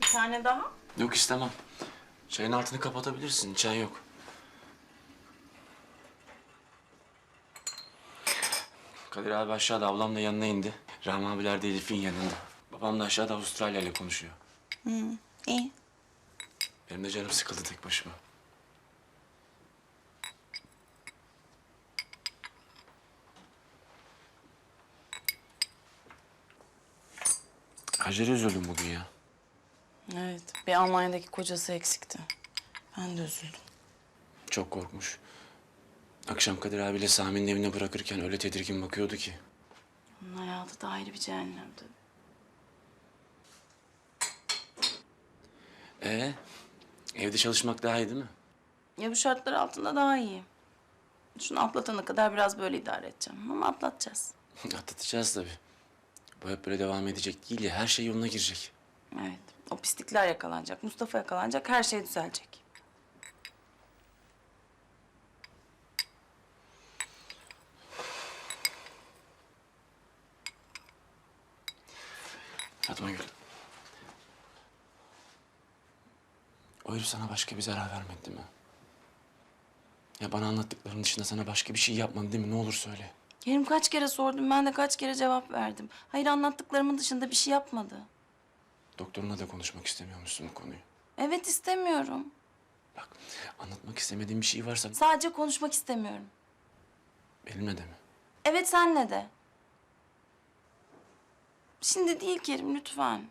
Bir tane daha. Yok istemem. Çayın altını kapatabilirsin. Çay yok. Kadir abi aşağıda ablam da yanına indi. Rahmi abiler de Elif'in yanında. Babam da aşağıda Avustralya ile konuşuyor. İyi. Benim de canım sıkıldı tek başıma. Hacer'e üzüldüm bugün ya. Evet. Bir Almanya'daki kocası eksikti. Ben de üzüldüm. Çok korkmuş. Akşam Kadir abiyle Sami'nin evine bırakırken öyle tedirgin bakıyordu ki. Onun hayatı da ayrı bir cehennemdi. Ee, evde çalışmak daha iyi değil mi? Ya bu şartlar altında daha iyi. Şunu atlatana kadar biraz böyle idare edeceğim. Ama atlatacağız. Atlatacağız tabii. Bu hep böyle devam edecek değil ya. Her şey yoluna girecek. Evet. O pislikler yakalanacak. Mustafa yakalanacak. Her şey düzelecek. Fatma Gül. O herif sana başka bir zarar vermedi değil mi? Ya bana anlattıkların dışında sana başka bir şey yapmadı değil mi? Ne olur söyle. Kerim kaç kere sordum. Ben de kaç kere cevap verdim. Hayır anlattıklarımın dışında bir şey yapmadı. Doktoruna da konuşmak istemiyormuşsun bu konuyu. Evet istemiyorum. Bak anlatmak istemediğin bir şey varsa Sadece konuşmak istemiyorum. benimle de mi? Evet senle de. Şimdi değil Kerim lütfen.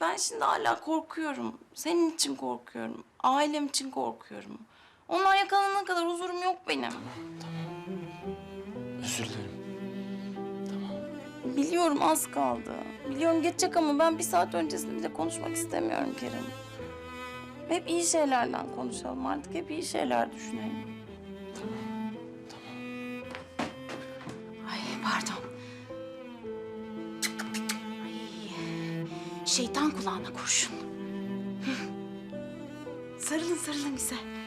Ben şimdi hala korkuyorum. Senin için korkuyorum. Ailem için korkuyorum. Onlar yakalanana kadar huzurum yok benim. Özür dilerim. Biliyorum az kaldı. Biliyorum geçecek ama ben bir saat öncesinde bile konuşmak istemiyorum Kerim. Hep iyi şeylerden konuşalım artık. Hep iyi şeyler düşünelim. Ay pardon. Ay, şeytan kulağına kurşun. Sarılın sarılın güzel.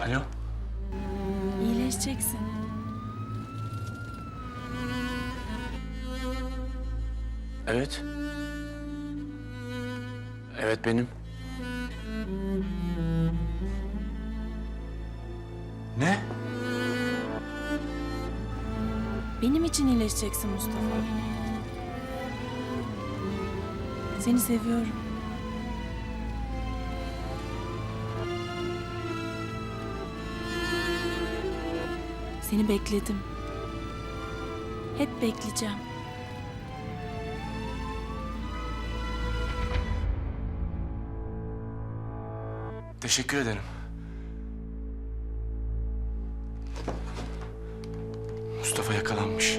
Alo. İyileşeceksin. Evet. Evet benim. Ne? Benim için iyileşeceksin Mustafa. Seni seviyorum. Seni bekledim. Hep bekleyeceğim. Teşekkür ederim. Mustafa yakalanmış.